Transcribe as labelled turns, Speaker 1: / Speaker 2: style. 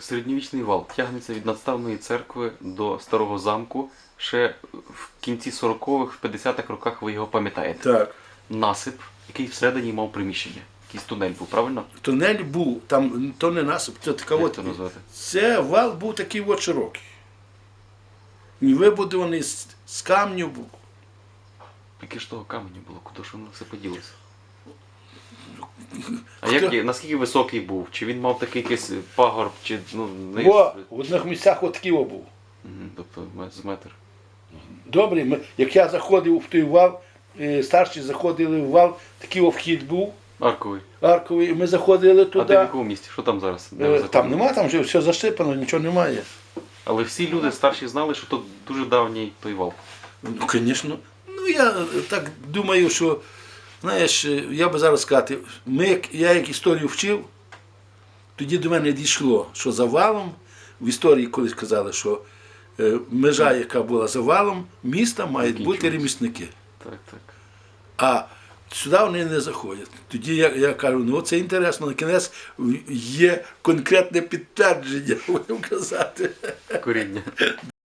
Speaker 1: середньовічний вал тягнеться від надставної церкви до старого замку. Ще в кінці 40-х, в 50-х роках ви його пам'ятаєте.
Speaker 2: Так.
Speaker 1: Насип, який всередині мав приміщення. Якийсь тунель був, правильно?
Speaker 2: Тунель був, там то не насип, це така
Speaker 1: Як
Speaker 2: от.
Speaker 1: це назвати?
Speaker 2: Це вал був такий от широкий. Він вибудований з, з камню був.
Speaker 1: Яке ж того каменю було, куди ж воно все поділося? А як, наскільки високий був? Чи він мав такий якийсь пагорб, чи ну, низ?
Speaker 2: Бо в одних місцях от такий був.
Speaker 1: Мгм, Тобто з метр.
Speaker 2: Добре, ми, як я заходив в той вал, е, старші заходили в вал, такий о вхід був
Speaker 1: Арковий.
Speaker 2: арковий, і ми заходили
Speaker 1: А ти в
Speaker 2: туди.
Speaker 1: якому місті? Що там зараз? Де ви
Speaker 2: Е? Там нема, там вже все засипано, нічого немає.
Speaker 1: Але всі люди старші знали, що тут дуже давній той вал.
Speaker 2: Ну, звісно. Ну, я е, так думаю, що, знаєш, е, я би зараз сказати, ми, я як історію вчив, тоді до мене дійшло, що за валом, в історії колись казали, що е, межа, яка була за валом міста, мають бути ремісники.
Speaker 1: Так, так.
Speaker 2: А сюди вони не заходять. Тоді я, я кажу, ну це інтересно, на кінець є конкретне підтвердження, будемо казати.
Speaker 1: Коріння.